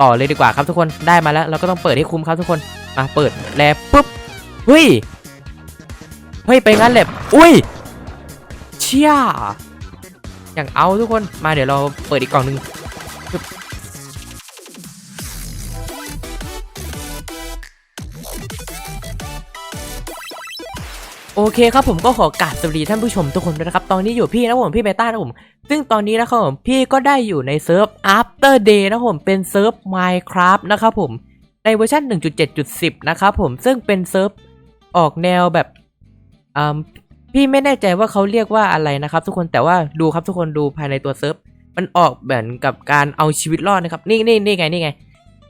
ต่อเลยดีกว่าครับทุกคนได้มาแล้ว เราก็ต้องเปิดให้คุ้มครับทุกคนมาเปิดแล้วปุ๊บเฮ้ยเฮ้ยไปงั้นแหละอุ้ยเชี่ยอย่างเอาทุกคนมาเดี๋ยวเราเปิดอีกกล่องหนึ่ง โอเคครับผมก็ขอกราบสวัสดีท่านผู้ชมทุกคนด้วยนะครับ ตอนนี้อยู่พี่นะผมพี่เบต้านะผมซึ่งตอนนี้นะครับผมพี่ก็ได้อยู่ในเซิร์ฟ After Day นะผมเป็นเซิร์ฟ Minecraft นะครับผมในเวอร์ชัน1.7.10 นะครับผมซึ่งเป็นเซิร์ฟออกแนวแบบอ่าพี่ไม่แน่ใจว่าเขาเรียกว่าอะไรนะครับ ทุกคนแต่ว่าดูครับทุกคนดูภายในตัวเซิร์ฟมันออกแบบกับการเอาชีวิตรอดนะครับ นี่นี่นี่ไงนี่ไง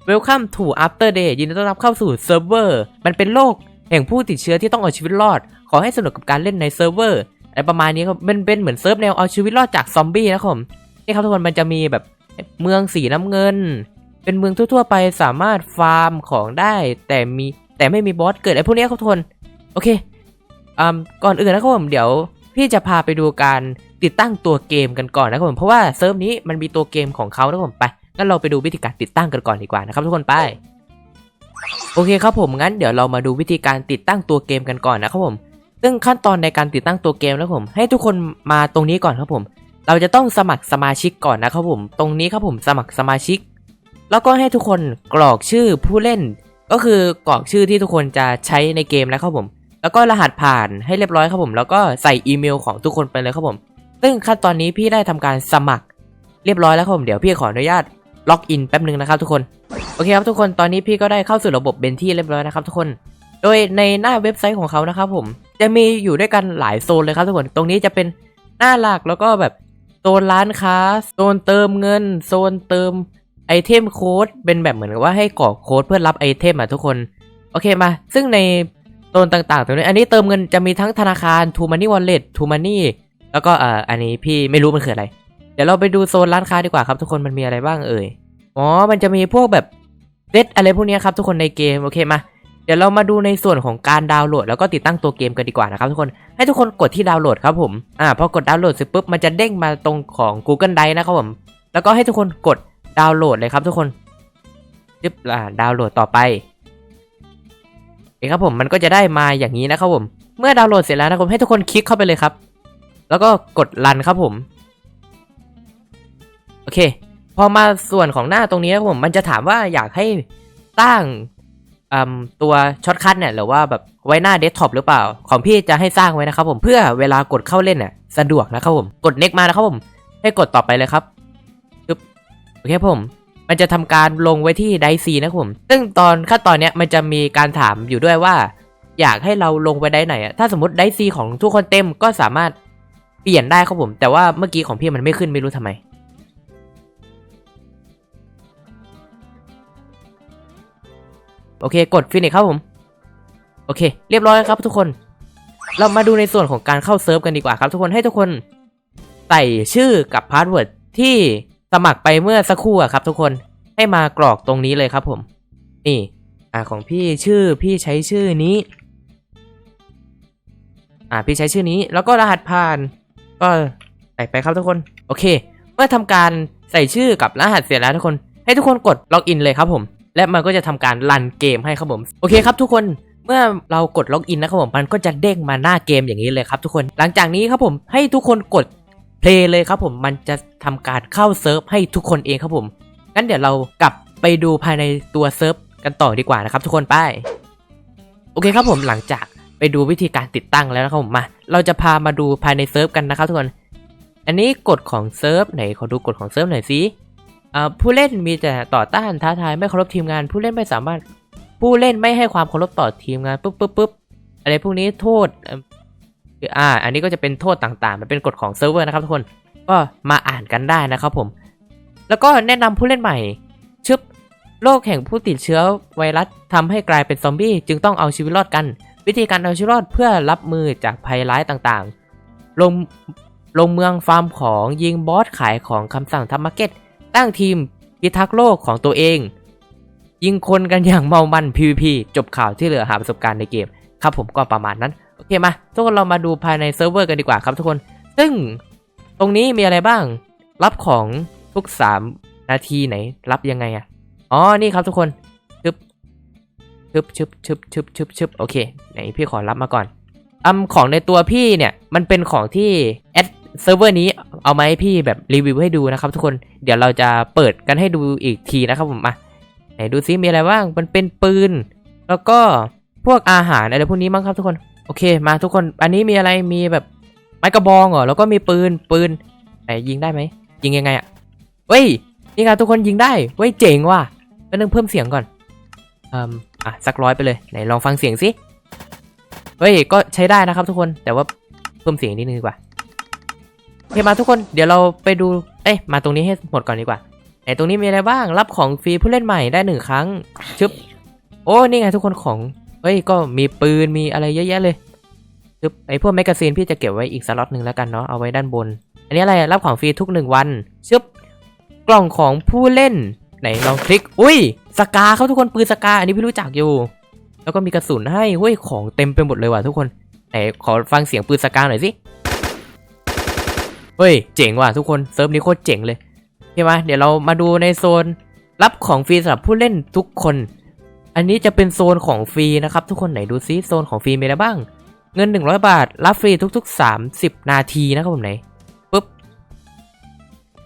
Welcome to After Day ยินดีต้อนรับเข้าสู่เซิร์ฟเวอร์มันเป็นโลก แห่งผู้ติดเชื้อที่ต้องเอาชีวิตรอด ขอให้สนุกกับการเล่นในเซิร์ฟเวอร์อะไรประมาณนี้ครับเป็นเป็นเหมือนเซิร์ฟแนวเอาชีวิตรอดจากซอมบี้นะครับผมนี่ครับทุกคนมันจะมีแบบเมืองสีน้ำเงิน เป็นเมืองทั่วๆไปสามารถฟาร์มของได้ แต่มีแต่ไม่มีบอสเกิดไอ้พวกนี้ครับทุกคนโอเคอ่าก่อนอื่นนะครับผมเดี๋ยวพี่จะพาไปดูการติดตั้งตัวเกมกันก่อนนะครับผมเพราะว่าเซิร์ฟนี้มันมีตัวเกมของเขานะครับผมไปงั้นเราไปดูวิธีการติดตั้งกันก่อนดีกว่านะครับทุกคนไป โอเคครับผมงั้นเดี๋ยวเรามาดูวิธีการติดตั้งตัวเกมกันก่อนนะครับผม ซึ่งขั้นตอนในการติดตั้งตัวเกมนะผม ให้ทุกคนมาตรงนี้ก่อนครับผม เราจะต้องสมัครสมาชิกก่อนนะครับผม ตรงนี้ครับผมสมัครสมาชิก แล้วก็ให้ทุกคนกรอกชื่อผู้เล่น ก็คือกรอกชื่อที่ทุกคนจะใช้ในเกมนะครับผม แล้วก็รหัสผ่านให้เรียบร้อยครับผม แล้วก็ใส่อีเมลของทุกคนไปเลยครับผม ซึ่งขั้นตอนนี้พี่ได้ทำการสมัคร เรียบร้อยแล้วครับผมเดี๋ยวพี่ขออนุญาต ล็อกอินแป๊บนึงนะครับทุกคน โอเคครับทุกคนตอนนี้พี่ก็ได้เข้าสู่ระบบเป็นที่เรียบร้อยนะครับทุกคน โดยในหน้าเว็บไซต์ของเขานะครับผม จะมีอยู่ด้วยกันหลายโซนเลยครับทุกคน ตรงนี้จะเป็นหน้าหลักแล้วก็แบบโซนร้านค้า โซนเติมเงิน โซนเติมไอเทมโค้ด เป็นแบบเหมือนกับว่าให้กรอกโค้ดเพื่อรับไอเทมอะทุกคน โอเคมา ซึ่งในโซนต่างๆตรงนี้ อันนี้เติมเงินจะมีทั้งธนาคาร t ูมันนี่วอลเล็ต t ูมันนี่แล้วก็อ่าอันนี้พี่ไม่รู้มันคืออะไร ดี๋ยวเราไปดูโซนร้านค้าดีกว่าครับทุกคนมันมีอะไรบ้างเอ่ย อ๋อ มันจะมีพวกแบบเซตอะไรพวกนี้ครับทุกคนในเกมโอเคมาเดี๋ยวเรามาดูในส่วนของการดาวน์โหลด แล้วก็ติดตั้งตัวเกมกันดีกว่านะครับทุกคนให้ทุกคนกดที่ดาวน์โหลดครับผมอ่าพอกดดาวน์โหลดเสร็จปุ๊บมันจะเด้งมาตรงของ Google Drive นะครับผมแล้วก็ให้ทุกคนกดดาวน์โหลดเลยครับทุกคนจึ๊บอ่าดาวน์โหลดต่อไปโอคครับผมมันก็จะได้มาอย่างนี้นะครับผม เมื่อดาวน์โหลดเสร็จแล้วนะครับให้ทุกคนคลิกเข้าไปเลยครับ แล้วก็กดรันครับผม โอเค พอมาส่วนของหน้าตรงนี้นะครับผมมันจะถามว่าอยากให้สร้งตัวช็อตคัทเนี่ยหรือว่าแบบไว้หน้าเดสก์ท็อปหรือเปล่า ของพี่จะให้สร้างไว้นะครับผมเพื่อเวลากดเข้าเล่นเนี่ยสะดวกนะครับผมกด next มานะครับผม ให้กดต่อไปเลยครับปึ๊บโอเคผม มันจะทำการลงไว้ที่ไดซีนะครับผม ซึ่งตอนขั้นตอนเนี้ยมันจะมีการถามอยู่ด้วยว่า อยากให้เราลงไปได้ไหนอะถ้าสมมติไดซีของทุกคนเต็มก็สามารถเปลี่ยนได้ครับผม แต่ว่าเมื่อกี้ของพี่มันไม่ขึ้นไม่รู้ทำไม โอเค กดฟินิชครับผม โอเค เรียบร้อยแล้วครับทุกคน เรามาดูในส่วนของการเข้าเซิร์ฟกันดีกว่าครับทุกคนให้ทุกคนใส่ชื่อกับพาสเวิร์ดที่สมัครไปเมื่อสักครู่ครับทุกคนให้มากรอกตรงนี้เลยครับผม นี่อ่าของพี่ชื่อพี่ใช้ชื่อนี้ อ่าพี่ใช้ชื่อนี้ แล้วก็รหัสผ่าน ก็ใส่ไปครับทุกคน โอเค เมื่อทำการใส่ชื่อกับรหัสเสร็จแล้วทุกคน ให้ทุกคนกดล็อกอินเลยครับผม และมันก็จะทำการรันเกมให้ครับผม โอเคครับทุกคนเมื่อเรากดล็อกอินนะครับผมมันก็จะเด้งมาหน้าเกมอย่างนี้เลยครับทุกคนหลังจากนี้ครับผมให้ทุกคนกดเพลย์เลยครับผมมันจะทำการเข้าเซิร์ฟให้ทุกคนเองครับผมงั้นเดี๋ยวเรากลับไปดูภายในตัวเซิร์ฟกันต่อดีกว่านะครับ ทุกคนไปโอเคครับผมหลังจากไปดูวิธีการติดตั้งแล้วนะครับผมมา เราจะพามาดูภายในเซิร์ฟกันนะครับทุกคน อันนี้กฎของเซิร์ฟไหนขอดูกฎของเซิร์ฟหน่อยสิ ผู้เล่นมีแต่ต่อต้านท้าทายไม่เคารพทีมงาน ผู้เล่นไม่สามารถผู้เล่นไม่ให้ความเคารพต่อทีมงานปุ๊บปุ๊บปุ๊บอะไรพวกนี้โทษอ่า อันนี้ก็จะเป็นโทษต่างๆ มันเป็นกฎของเซิร์ฟเวอร์นะครับทุกคนก็มาอ่านกันได้นะครับผม แล้วก็แนะนำผู้เล่นใหม่ชึบโรคแห่งผู้ติดเชื้อไวรัสทำให้กลายเป็นซอมบี้จึงต้องเอาชีวิตรอดกัน วิธีการเอาชีวิตรอดเพื่อรับมือจากภัยร้ายต่างๆ ลงลงเมืองฟาร์มของยิงบอสขายของคำสั่งทำมาร์เก็ต ตั้งทีมพิทักษ์โลกของตัวเอง ยิงคนกันอย่างเมามัน PVP จบข่าวที่เหลือหาประสบการณ์ในเกม ครับผมก็ประมาณนั้น โอเคมา ทุกคนเรามาดูภายในเซิร์ฟเวอร์กันดีกว่าครับทุกคน ซึ่งตรงนี้มีอะไรบ้าง รับของทุก 3 นาทีไหน รับยังไงอะอ๋อ นี่ครับทุกคนชึบชึบชึบชึบชึบชึบชึบโอเค ไหนพี่ขอรับมาก่อนอำของในตัวพี่เนี่ย มันเป็นของที่แอด เซิร์ฟเวอร์นี้เอามาให้พี่แบบรีวิวให้ดูนะครับทุกคนเดี๋ยวเราจะเปิดกันให้ดูอีกทีนะครับผมมาไหนดูซิมีอะไรบ้างมันเป็นปืน แล้วก็พวกอาหารอะไรพวกนี้มั้งครับทุกคนโอเคมาทุกคนอันนี้มีอะไรมีแบบไม้กระบองเหรอแล้วก็มีปืนปืนไหนยิงได้ไหมยิงยังไงอะเฮ้ยนี่ไงทุกคนยิงได้เฮ้ยเจ๋งว่ะก็นึงเพิ่มเสียงก่อนอืมอะสักร้อยไปเลยไหนลองฟังเสียงสิเฮ้ยก็ใช้ได้นะครับทุกคนแต่ว่าเพิ่มเสียงนิดนึงดีกว่า โอเคมาทุกคนเดี๋ยวเราไปดู เอ้ยมาตรงนี้ให้หมดก่อนดีกว่าไหนตรงนี้มีอะไรบ้างรับของฟรีผู้เล่นใหม่ได้หนึ่งครั้งชึบโอ้นี่ไงทุกคนของเฮ้ยก็มีปืนมีอะไรเยอะแยะเลยชึบไอพวกแมกกาซีนพี่จะเก็บไว้อีกสล็อตหนึ่งแล้วกันเนาะเอาไว้ด้านบน อันนี้อะไรรับของฟรีทุกหนึ่งวันชึบกล่องของผู้เล่นไหนลองคลิก อุ้ยสกาเขาทุกคนปืนสกา อันนี้พี่รู้จักอยู่ แล้วก็มีกระสุนให้เฮ้ยของเต็มไปหมดเลยว่ะทุกคนไหนขอฟังเสียงปืนสกาหน่อยสิ เฮ้ย เจ๋งว่ะทุกคนเซิร์ฟนี้โคตรเจ๋งเลยใช่ไหมเดี๋ยวเรามาดูในโซนรับของฟรีสำหรับผู้เล่นทุกคน อันนี้จะเป็นโซนของฟรีนะครับ ทุกคนไหนดูซิโซนของฟรีมีอะไรบ้าง เงิน 100 บาท รับฟรีทุก ๆ 30 นาทีนะครับผมไหนปุ๊บ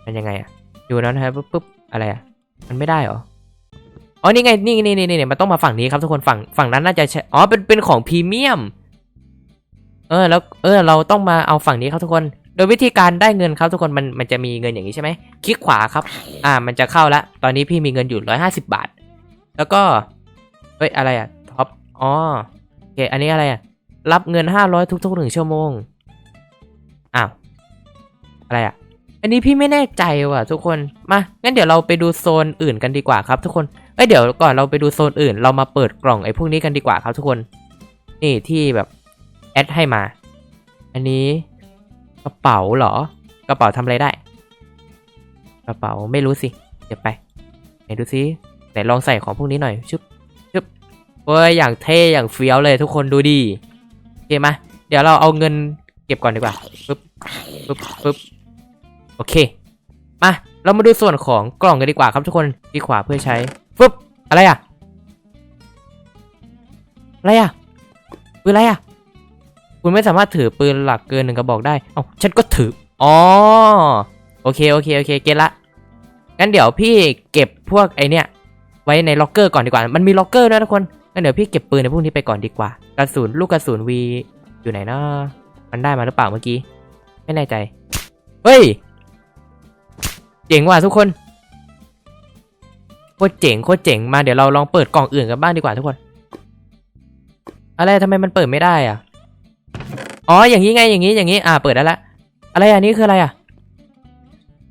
มันยังไงอะอยู่แล้วนะครับปุ๊บปุ๊บอะไรอะมันไม่ได้เหรออ๋อนี่ไงนี่นี่นี่นี่มันต้องมาฝั่งนี้ครับทุกคนฝั่งฝั่งนั้นน่าจะใช่อ๋อเป็นเป็นของพรีเมียม เออแล้วเออเราต้องมาเอาฝั่งนี้ครับทุกคน ยวิธีการได้เงินครับทุกคนมันมันจะมีเงินอย่างนี้ใช่ไหมคลิกขวาครับ อ่ามันจะเข้าละตอนนี้พี่มีเงินอยู่ร้อยห้าสิบาท แล้วก็เฮ้ยอะไรอะท็อปอ๋อโอเคอันนี้อะไรอะรับเงินห้าร้อยทุกๆหนึ่งชั่วโมงอ้าวอะไรอะอันนี้พี่ไม่แน่ใจว่ะทุกคนมางั้นเดี๋ยวเราไปดูโซนอื่นกันดีกว่าครับ ทุกคนเอ้ยเดี๋ยวก่อนเราไปดูโซนอื่น เรามาเปิดกล่องไอ้พวกนี้กันดีกว่าครับทุกคน นี่ที่แบบแอดให้มา อันนี้ กระเป๋าเหรอ กระเป๋าทำอะไรได้ กระเป๋าไม่รู้สิ เดี๋ยวไปไหนดูซิไหนลองใส่ของพวกนี้หน่อยชึบชึบเฮ้ยอย่างเท่อย่างเฟี้ยวเลยทุกคนดูดีโอเคมาเดี๋ยวเราเอาเงินเก็บก่อนดีกว่าปึ๊บปึ๊บปึ๊บโอเคมาเรามาดูส่วนของกล่องกันดีกว่าครับทุกคนที่ขวาเพื่อใช้ปึ๊บอะไรอะอะไรอะปืนอะไรอะ คุณไม่สามารถถือปืนหลักเกินหนึ่งกระบอกได้ เอ้าฉันก็ถือ อ๋อ โอเค โอเค โอเค เก็ตละ งั้นเดี๋ยวพี่เก็บพวกไอเนี้ยไว้ในล็อกเกอร์ก่อนดีกว่า มันมีล็อกเกอร์ด้วยทุกคน งั้นเดี๋ยวพี่เก็บปืนในพวกนี้ไปก่อนดีกว่า กระสุนลูกกระสุนวีอยู่ไหนนะมันได้มาหรือเปล่าเมื่อกี้ ไม่แน่ใจ เฮ้ย เจ๋งว่ะทุกคน โคตรเจ๋งโคตรเจ๋ง มาเดี๋ยวเราลองเปิดกล่องอื่นกันบ้างดีกว่าทุกคน อะไรทำไมมันเปิดไม่ได้อะ อ๋ออย่างนี้ไงอย่างนี้อย่างนี้อ่าเปิดได้ละอะไรอันนี้คืออะไรอะ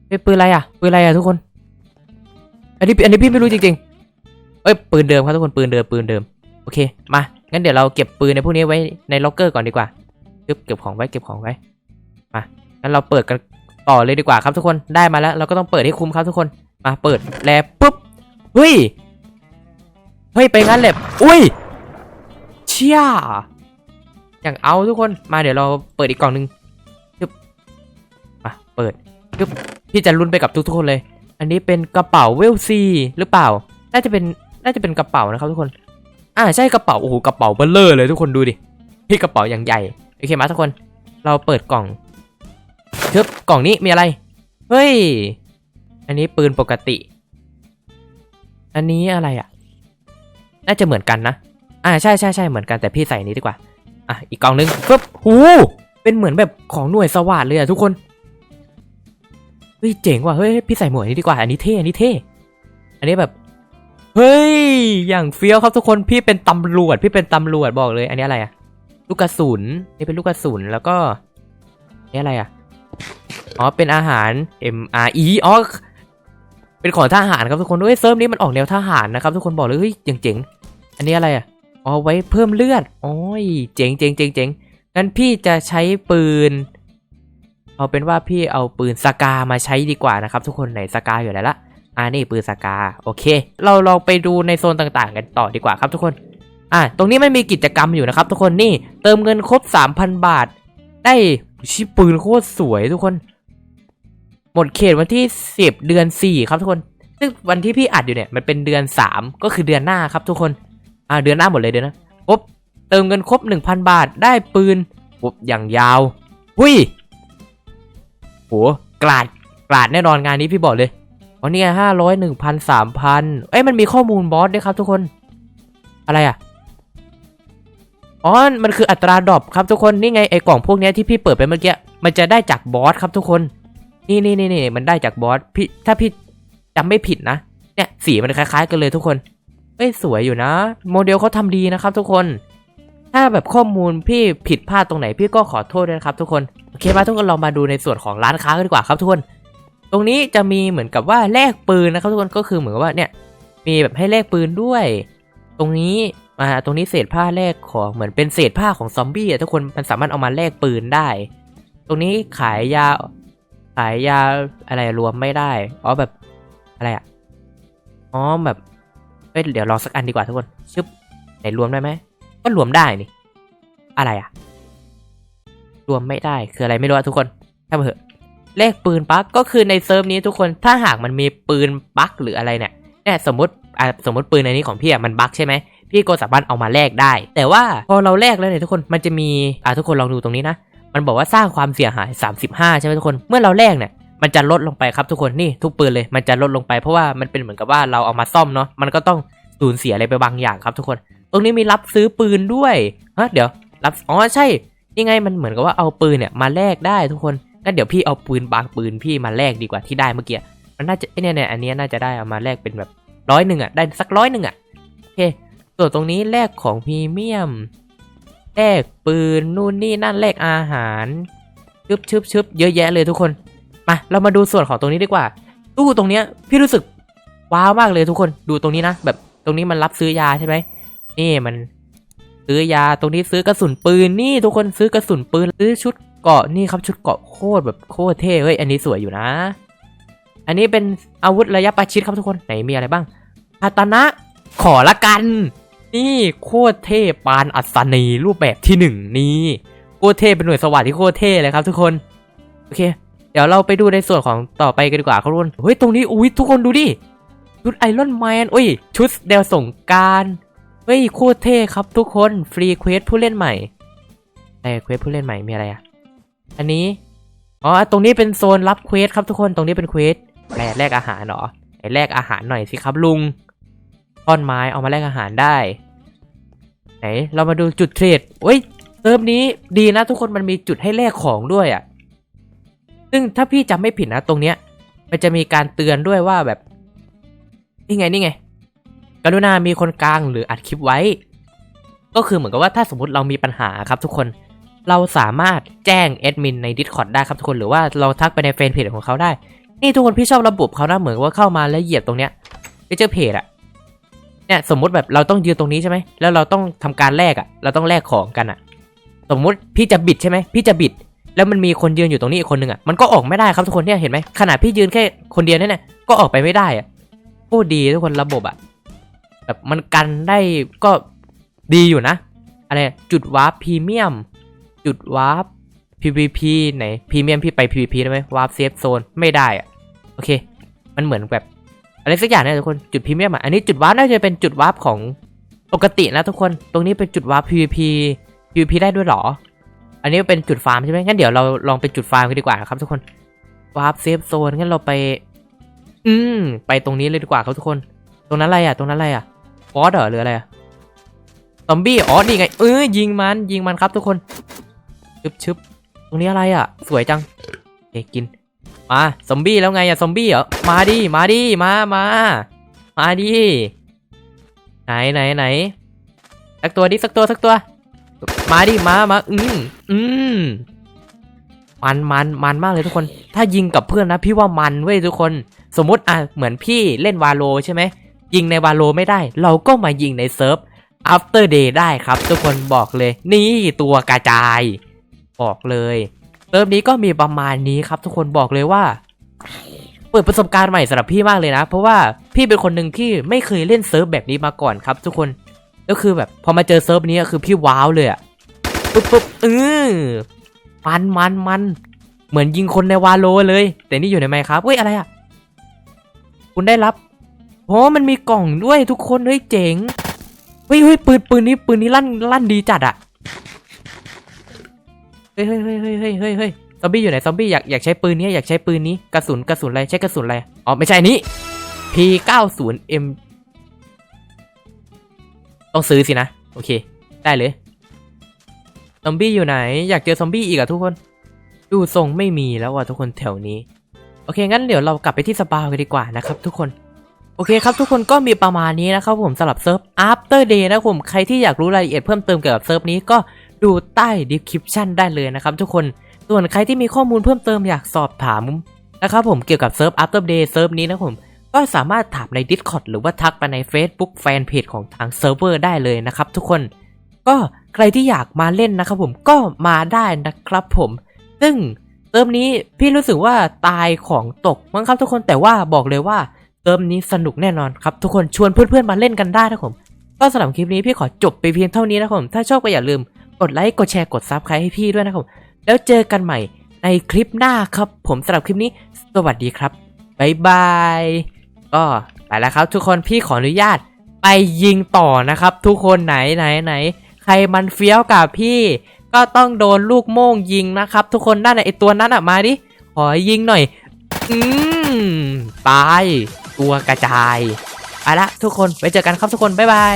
เป็นปืนอะไรอะปืนอะไรอะทุกคน อันนี้อันนี้พี่ไม่รู้จริงๆเอ้ยปืนเดิมครับทุกคนปืนเดิมปืนเดิมโอเคมางั้นเดี๋ยวเราเก็บปืนในพวกนี้ไว้ในล็อกเกอร์ก่อนดีกว่าเก็บเก็บของไว้เก็บของไว้มางั้นเราเปิดกันต่อเลยดีกว่าครับทุกคนได้มาแล้วเราก็ต้องเปิดให้คุ้มครับทุกคนมาเปิดแล้วปุ๊บเฮ้ยเฮ้ยไปงั้นแหละอุ้ยเชี่ย อย่างเอาทุกคนมาเดี๋ยวเราเปิดอีกกล่องหนึ่งปึ๊บมาเปิดพี่จะลุ้นไปกับทุกๆคนเลย อันนี้เป็นกระเป๋าเวลซีหรือเปล่า น่าจะเป็นน่าจะเป็นกระเป๋านะครับทุกคน อ่าใช่กระเป๋าโอ้โหกระเป๋าเบลเลอร์เลยทุกคนดูดิพี่กระเป๋าอย่างใหญ่โอเคมาทุกคน เราเปิดกล่องชึบกล่องนี้มีอะไรเฮ้ยอันนี้ปืนปกติ อันนี้อะไรอะ น่าจะเหมือนกันนะ อ่าใช่ใช่ใช่เหมือนกันแต่พี่ใส่นี้ดีกว่า อะอีกกล่องนึงปึ๊บหูเป็นเหมือนแบบของหน่วยสวัสดเลยอะทุกคนเฮ้ยเจ๋งว่ะเฮ้ยพี่ใส่หมวกนี้ดีกว่าอันนี้เท่อันนี้เท่อันนี้แบบเฮ้ยอย่างเฟี้ยวครับทุกคนพี่เป็นตำรวจพี่เป็นตำรวจบอกเลย อันนี้อะไรอะลูกกระสุนนี่เป็นลูกกระสุนแล้วก็นี่อะไรอะอ๋อเป็นอาหาร MRE อ๋อเป็นของทหารครับทุกคนเฮ้ยเซิร์ฟนี้มันออกแนวทหารนะครับทุกคนบอกเลยเฮ้ยเจ๋งๆอันนี้อะไรอะ อ๋อไว้เพิ่มเลือดโอ้ยเจ๋งเจ๋งเจ๋งเจ๋งงั้นพี่จะใช้ปืน เอาเป็นว่าพี่เอาปืนสกามาใช้ดีกว่านะครับ ทุกคนไหนสกาอยู่ไหนละอ่านี่ปืนสกาโอเค เราลองไปดูในโซนต่างๆ กันต่อดีกว่าครับทุกคนอ่าตรงนี้มันมีกิจกรรมอยู่นะครับ ทุกคนนี่เติมเงินครบ 3,000 บาท ได้ชิปืนโคตรสวยทุกคน หมดเขตวันที่ 10 เดือน 4 ครับทุกคน ซึ่งวันที่พี่อัดอยู่เนี่ยมันเป็นเดือนสามก็คือเดือนหน้าครับทุกคน อ่าเดือนหน้าหมดเลยเดือนนะปุ๊บเติมเงินครบหนึ่งพันบาทได้ปืนปุ๊บอย่างยาวหุยโหกลาดกลาดแน่นอนงานนี้พี่บอกเลยอ๋อนี่ไงห้าร้อยหนึ่งพันสามพันเอ้ยมันมีข้อมูลบอสด้วยครับทุกคน อะไรอะอ๋อมันคืออัตราดรอปครับทุกคนนี่ไงไอ้กล่องพวกนี้ที่พี่เปิดไปเมื่อกี้มันจะได้จากบอสครับทุกคน นี่นี่นี่นี่มันได้จากบอสพี่ถ้าพี่จำไม่ผิดนะเนี่ยสีมันคล้ายๆกันเลยทุกคน อ้ยสวยอยู่นะ โมเดลเขาทำดีนะครับทุกคน ถ้าแบบข้อมูลพี่ผิดพลาดตรงไหนพี่ก็ขอโทษด้วยนะครับทุกคน โอเคมาทุกคนเรามาดูในส่วนของร้านค้ากันดีกว่าครับทุกคน ตรงนี้จะมีเหมือนกับว่าแลกปืนนะครับทุกคนก็คือเหมือนว่าเนี่ยมีแบบให้แลกปืนด้วย ตรงนี้อ่าตรงนี้เศษผ้าแลกของเหมือนเป็นเศษผ้าของซอมบี้อะทุกคนมันสามารถเอามาแลกปืนได้ ตรงนี้ขายยาขายยาอะไรรวมไม่ได้ อ๋อแบบอะไรอะอ๋อแบบ เอ้ยเดี๋ยวรองสักอันดีกว่าทุกคนชึบไหนรวมได้ไหมก็รวมได้นี่ อะไรอะรวมไม่ได้คืออะไรไม่รู้อะทุกคนถ้าเถอะเลขปืนปักก็คือในเซิร์ฟนี้ทุกคนถ้าหากมันมีปืนปักหรืออะไรเนี่ยเนี่ยสมมติอะสมมติปืนในนี้ของพี่อะมันบักใช่ไหมพี่ก็สามารถเอามาแลกได้ แต่ว่าพอเราแลกแล้วเนี่ยทุกคนมันจะมีอะทุกคนลองดูตรงนี้นะมันบอกว่าสร้างความเสียหาย 35 ใช่ไหมทุกคน เมื่อเราแลกเนี่ย มันจะลดลงไปครับทุกคนนี่ทุกปืนเลยมันจะลดลงไปเพราะว่ามันเป็นเหมือนกับว่าเราเอามาซ่อมเนาะมันก็ต้องสูญเสียอะไรไปบางอย่างครับทุกคน ตรงนี้มีรับซื้อปืนด้วยฮะเดี๋ยวรับอ๋อใช่นี่ไงมันเหมือนกับว่าเอาปืนเนี่ยมาแลกได้ทุกคนงั้นเดี๋ยวพี่เอาปืนบางปืนพี่มาแลกดีกว่าที่ได้เมื่อกี้มันน่าจะเนี่ยเนี่ยอันนี้น่าจะได้เอามาแลกเป็นแบบร้อยหนึ่งอะได้สักร้อยหนึ่งอะโอเคส่วนตรงนี้แลกของพรีเมียมแลกปืนนู่นนี่นั่นแลกอาหารชึบชึบชึบเยอะแยะเลยทุกคน มาเรามาดูส่วนของตรงนี้ดีกว่า ตู้ตรงเนี้ยพี่รู้สึกว้าวมากเลยทุกคนดูตรงนี้นะแบบตรงนี้มันรับซื้อยาใช่ไหมนี่มันซื้อยาตรงนี้ซื้อกระสุนปืนนี่ทุกคนซื้อกระสุนปืนซื้อชุดเกราะนี่ครับชุดเกราะโคตรแบบโคตรเท่เฮ้ยอันนี้สวยอยู่นะ อันนี้เป็นอาวุธระยะประชิดครับทุกคนไหนมีอะไรบ้างคาตานะขอละกัน นี่โคตรเท่ปานอัศนีรูปแบบที่หนึ่งนี่โคตรเท่เป็นหน่วยสวัสดิ์ที่โคตรเท่เลยครับทุกคนโอเค เดี๋ยวเราไปดูในส่วนของต่อไปกันดีกว่าครับทุกคนเฮ้ยตรงนี้อุ้ยทุกคนดูดิชุดไอรอนแมนอุ้ยชุดเดลสงการเฮ้ยโคตรเท่ครับทุกคนฟรีเควสผู้เล่นใหม่ไอเควสผู้เล่นใหม่มีอะไรอะอันนี้อ๋อตรงนี้เป็นโซนรับเควสครับทุกคนตรงนี้เป็นเควสแลกแลกอาหารเหรอไอแลกอาหารหน่อยสิครับลุงท่อนไม้เอามาแลกอาหารได้ไหนเรามาดูจุดเทรดเฮ้ยเซิร์ฟนี้ดีนะทุกคนมันมีจุดให้แลกของด้วยอะ่ะ ซึ่งถ้าพี่จำไม่ผิดนะตรงเนี้ย มันจะมีการเตือนด้วยว่าแบบ นี่ไงนี่ไง กรุณามีคนกลางหรืออัดคลิปไว้ ก็คือเหมือนกับว่าถ้าสมมติเรามีปัญหาครับทุกคน เราสามารถแจ้งแอดมินใน Discord ได้ครับทุกคน หรือว่าเราทักไปในแฟนเพจของเขาได้ นี่ทุกคนพี่ชอบระบบเขานะเหมือนว่าเข้ามาแล้วเหยียบตรงเนี้ยไปเจอเพจอะเนี่ยสมมุติแบบเราต้องยืนตรงนี้ใช่ไหมแล้วเราต้องทำการแลกอะเราต้องแลกของกันอะสมมุติพี่จะบิดใช่ไหมพี่จะบิด แล้วมันมีคนยืนอยู่ตรงนี้อีกคนหนึ่งอะมันก็ออกไม่ได้ครับทุกคนเนี่ยเห็นไหมขนาดพี่ยืนแค่คนเดียวเนี่ยก็ออกไปไม่ได้อะโคตรดีทุกคนระบบอะแบบมันกันได้ก็ดีอยู่นะอะไรจุดวาร์ปพรีเมียมจุดวาร์ป PVP ไหนพรีเมียมพี่ไป PVP ได้ไหมวาร์ปเซฟโซนไม่ได้อะโอเค มันเหมือนแบบอะไรสักอย่างเนี่ยทุกคนจุดพรีเมียมอะอันนี้จุดวาร์ปน่าจะเป็นจุดวาร์ปของปกตินะทุกคน ตรงนี้เป็นจุดวาร์ป PVP PVP ได้ด้วยเหรอ อันนี้เป็นจุดฟาร์มใช่ไหมงั้นเดี๋ยวเราลองไปจุดฟาร์มกันดีกว่าครับทุกคนวาร์ปเซฟโซนงั้นเราไป อืม ไปตรงนี้เลยดีกว่าครับทุกคน ตรงนั้นอะไรอะ ตรงนั้นอะไรอะฟอสเหรอหรืออะไรอะซอมบี้อ๋อนี่ไง เออยิงมันยิงมันครับทุกคนชึบชึบตรงนี้อะไรอะ สวยจังเอ๊กิน มาซอมบี้แล้วไงอะซอมบี้เหรอมาดิมาดิมามามาดิไหนไหนไหนสักตัวดิสักตัวสักตัว มาดิมามาอืมอืมมันมันมันมากเลยทุกคน ถ้ายิงกับเพื่อนนะ พี่ว่ามันเว้ยทุกคน สมมติอะเหมือนพี่เล่นวาโลใช่ไหมยิงในวาโลไม่ได้ เราก็มายิงในเซิร์ฟ after day ได้ครับ ทุกคนบอกเลย นี่ตัวกระจาย บอกเลยเซิร์ฟนี้ก็มีประมาณนี้ครับ ทุกคนบอกเลยว่าเปิดประสบการณ์ใหม่สำหรับพี่มากเลยนะ เพราะว่าพี่เป็นคนหนึ่งที่ไม่เคยเล่นเซิร์ฟแบบนี้มาก่อนครับ ทุกคน ก็คือแบบพอมาเจอเซิร์ฟนี้คือพี่ว้าวเลยอะปุ๊บปุ๊บเออมันมันมันเหมือนยิงคนในวาโลเลย แต่นี่อยู่ในไมค์ครับเว้ยอะไรอะคุณได้รับโอ้มันมีกล่องด้วยทุกคนเฮ้ยเจ๋งเฮ้ยเฮ้ยปืนปืนนี้ปืนนี้ลั่นลั่นดีจัดอะเฮ้ยเฮ้ยเฮ้ยเฮ้ยเฮ้ยเฮ้ยเฮ้ยซอมบี้อยู่ไหนซอมบี้อยากอยากใช้ปืนนี้อยากใช้ปืนนี้กระสุนกระสุนอะไรใช้กระสุนอะไรอ๋อไม่ใช่นี้ P90M ต้องซื้อสินะ โอเค ได้เลย ซอมบี้อยู่ไหน อยากเจอซอมบี้อีกอะทุกคน ดูทรงไม่มีแล้วว่ะทุกคนแถวนี้ โอเค งั้นเดี๋ยวเรากลับไปที่สปากันดีกว่านะครับ ทุกคนโอเคครับทุกคนก็มีประมาณนี้นะครับผมสำหรับเซิร์ฟ After Day นะผมใครที่อยากรู้รายละเอียดเพิ่มเติมเกี่ยวกับเซิร์ฟนี้ก็ดูใต้ description ได้เลยนะครับทุกคนส่วนใครที่มีข้อมูลเพิ่มเติมอยากสอบถามนะครับผมเกี่ยวกับเซิร์ฟ After Day เซิร์ฟนี้นะผม ก็สามารถถามใน Discord หรือว่าทักไปใน Facebook Fanpage ของทางเซิร์ฟเวอร์ได้เลยนะครับทุกคน ก็ใครที่อยากมาเล่นนะครับผมก็มาได้นะครับผม ซึ่งเติมนี้พี่รู้สึกว่าตายของตกมั้งครับทุกคนแต่ว่าบอกเลยว่าเติมนี้สนุกแน่นอนครับทุกคนชวนเพื่อนๆมาเล่นกันได้นะครับผม ก็สำหรับคลิปนี้พี่ขอจบไปเพียงเท่านี้นะครับผม ถ้าชอบก็อย่าลืมกดไลค์กดแชร์กดซับใครให้พี่ด้วยนะครับผมแล้วเจอกันใหม่ในคลิปหน้าครับ ผมสำหรับคลิปนี้ สวัสดีครับบ๊ายบาย ก็ไปแล้วครับ ทุกคนพี่ขออนุญาตไปยิงต่อนะครับ ทุกคนไหนไหนไหน ใครมันเฟี้ยวกับพี่ ก็ต้องโดนลูกโม่งยิงนะครับ ทุกคนนั่นน่ะไอตัวนั้นอะมาดิขอยิงหน่อย อืมตาย ตัวกระจายไปละทุกคนไว้เจอกันครับทุกคนบ๊ายบาย